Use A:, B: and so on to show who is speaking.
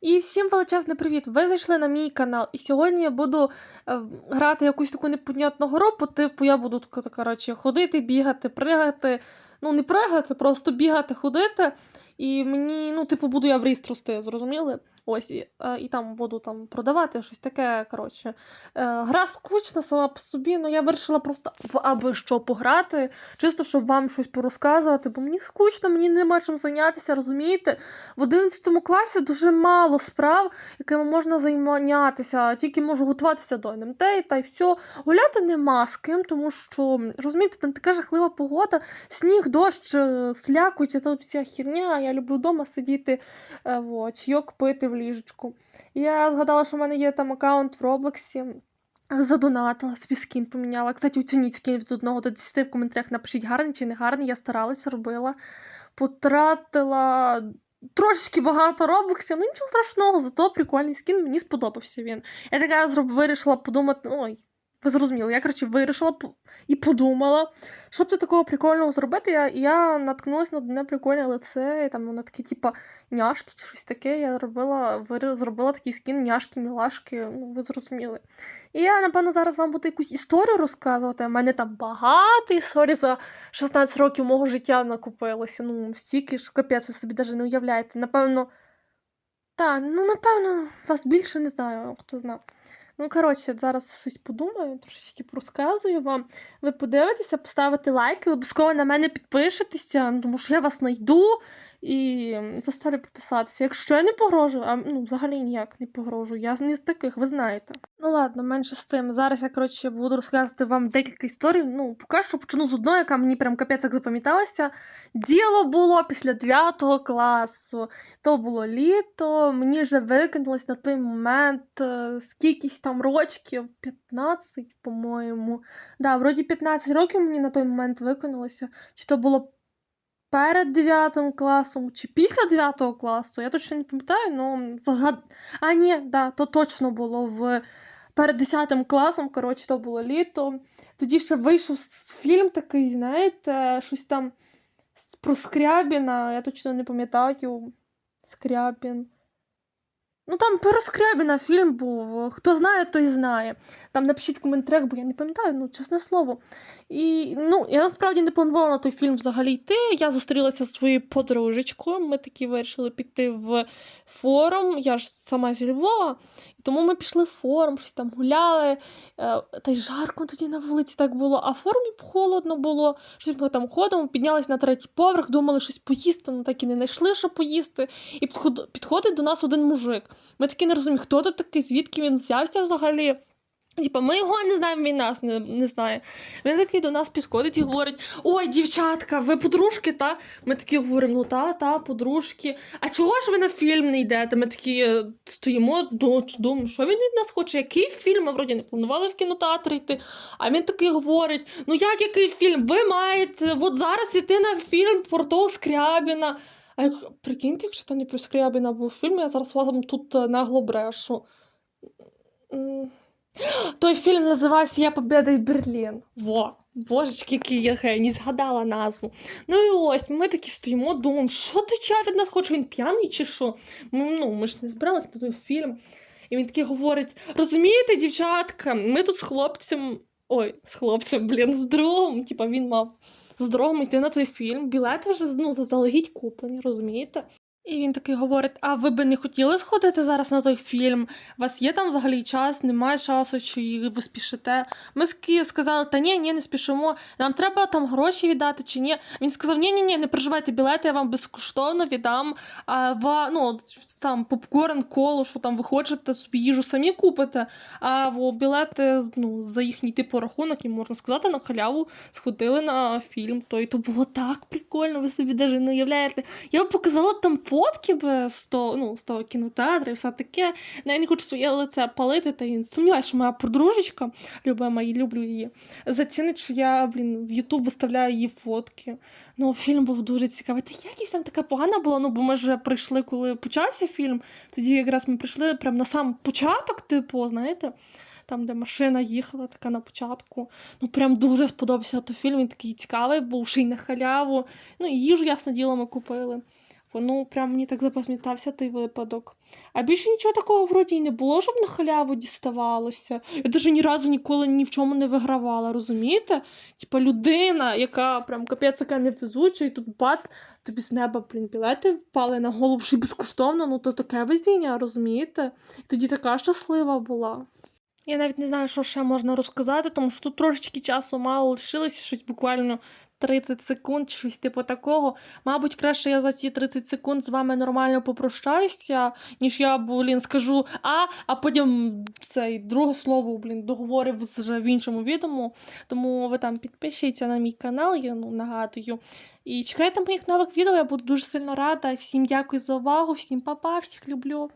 A: І всім величезний привіт! Ви зайшли на мій канал, і сьогодні я буду е, грати якусь таку непонятну гру, по типу я буду коротше, ходити, бігати, пригати. Ну, не пригати, просто бігати, ходити. І мені, ну, типу, буду я в ріст рости, зрозуміли? Ось, і, е, і там буду там продавати щось таке. коротше. Е, гра скучна сама по собі, але я вирішила просто в аби що пограти, чисто щоб вам щось порозказувати, бо мені скучно, мені нема чим зайнятися, розумієте? В 11 класі дуже мало справ, якими можна займатися, тільки можу готуватися до НМТ та й все. Гуляти нема з ким, тому що розумієте, там така жахлива погода, сніг, дощ, е, слякоть, тут вся херня. Я люблю вдома сидіти, е, чайок пити ліжечку. Я згадала, що в мене є там аккаунт в Роблоксі. Задонатила, собі скін поміняла. Кстати, оцініть скін від 1 до 10 в коментарях. Напишіть, гарний чи не гарний. Я старалася, робила. Потратила трошечки багато робоксів, ну нічого страшного, зато прикольний скін, мені сподобався він. Я така вирішила подумати. Ой, ви зрозуміли, я коротше вирішила і подумала, що б ти такого прикольного зробити. Я, я наткнулася на одне прикольне лице, і там воно таке, типа, няшки чи щось таке. Я робила, вир... зробила такий скін няшки, мілашки, ну ви зрозуміли. І я, напевно, зараз вам буду якусь історію розказувати. У мене там багато історій за 16 років мого життя накопилося. Ну, стільки ж капець, ви собі навіть не уявляєте. Напевно. Та, ну напевно, вас більше не знаю, хто знає. Ну, коротше, зараз щось подумаю, трошечки розказую вам. Ви подивитеся, поставите лайки, обов'язково на мене підпишетеся, ну, тому що я вас знайду і заставлю підписатися. Якщо я не погрожую, а ну, взагалі ніяк не погрожую, я не з таких, ви знаєте. Ну ладно, менше з цим. Зараз я, коротше, буду розказувати вам декілька історій. Ну, поки що почну з одної, яка мені прям капець запам'яталася. Діло було після 9 класу. То було літо, мені вже викинулось на той момент е, скількись там рочків, 15, по-моєму. Да, вроді 15 років мені на той момент виконалося. Чи то було перед 9 класом, чи після 9 класу, я точно не пам'ятаю, але загад... А, ні, да, то точно було в. Перед 10 класом, коротше, то було літо. Тоді ще вийшов фільм такий, знаєте, щось там про Скрябіна, я точно не пам'ятаю. Скрябін. Ну там про Скрябіна фільм був. Хто знає, той знає. Там напишіть в коментарях, бо я не пам'ятаю, ну, чесне слово. І ну, я насправді не планувала на той фільм взагалі йти. Я зустрілася зі своєю подружечкою. Ми такі вирішили піти в форум. Я ж сама зі Львова. Тому ми пішли в форм, щось там гуляли. Е, Та й жарко тоді на вулиці так було, а в формі холодно було. Щось ми там ходимо, піднялись на третій поверх, думали щось поїсти, ну так і не знайшли, що поїсти. І підход- підходить до нас один мужик. Ми таки не розуміємо, хто тут такий, звідки він взявся взагалі. Типа, ми його не знаємо, він нас не, не знає. Він такий до нас підходить і говорить: Ой, дівчатка, ви подружки, та? Ми такі говоримо, ну та, та, подружки. А чого ж ви на фільм не йдете? Ми такі е, стоїмо, ду- думаємо, що він від нас хоче, який фільм? Ми вроді не планували в кінотеатр йти. А він такий говорить: ну як який фільм? Ви маєте от зараз іти на фільм того Скрябіна. А я кажу, прикиньте, якщо то не про Скрябіна був фільм, я зараз вам тут е, нагло брешу. Той фільм називався Я Побєда і Берлін. Во, божечки, який я геній, згадала назву. Ну і ось, ми такі стоїмо, думаємо, що ти чав від нас хоче, він п'яний чи що? Ну, ми ж не збиралися на той фільм. І він такий говорить: розумієте, дівчатка, ми тут з хлопцем. Ой, з хлопцем, блін, з другом. Типа він мав з другом йти на той фільм. Білети вже ну, заздалегідь куплені, розумієте? І він такий говорить: а ви би не хотіли сходити зараз на той фільм? У вас є там взагалі час, немає часу, чи ви спішите? Ми сказали, та ні, ні, не спішимо. Нам треба там гроші віддати чи ні. Він сказав: ні, ні, ні, не переживайте білети, я вам безкоштовно віддам. А, ва, ну, там попкорн, коло, що там ви хочете, собі їжу самі купите. А во, білети ну, за їхній типу рахунок, і можна сказати, на халяву сходили на фільм. То і то було так прикольно, ви собі навіть не уявляєте. Я вам показала там фотки би з того, ну, з того кінотеатру і все таке. Ну, я не хочу своє лице палити, та і сумніваюся, що моя подружечка, любима і люблю її, зацінить, що я, блін, в Ютуб виставляю її фотки. Ну, фільм був дуже цікавий. Та якість там така погана була, ну, бо ми вже прийшли, коли почався фільм. Тоді якраз ми прийшли прямо на сам початок, типу, знаєте. Там, де машина їхала, така на початку. Ну, прям дуже сподобався той фільм. Він такий цікавий, був ще на халяву. Ну, і їжу, ясно діло, ми купили. Воно прям мені так запам'ятався той випадок. А більше нічого такого вроді і не було, щоб на халяву діставалося. Я навіть ні разу ніколи ні в чому не вигравала, розумієте? Типа людина, яка прям капець яка невезуча, і тут бац, тобі з неба блін, білети впали на голову ще безкоштовно, ну то таке везіння, розумієте? І тоді така щаслива була. Я навіть не знаю, що ще можна розказати, тому що тут трошечки часу мало лишилося, щось буквально 30 секунд, щось типу такого. Мабуть, краще я за ці 30 секунд з вами нормально попрощаюся, ніж я, блін, скажу а, а потім цей друге слово, блін, договорив вже в іншому відео. Тому ви там підпишіться на мій канал, я ну, нагадую. І чекайте моїх нових відео, я буду дуже сильно рада. Всім дякую за увагу, всім па-па, всіх люблю.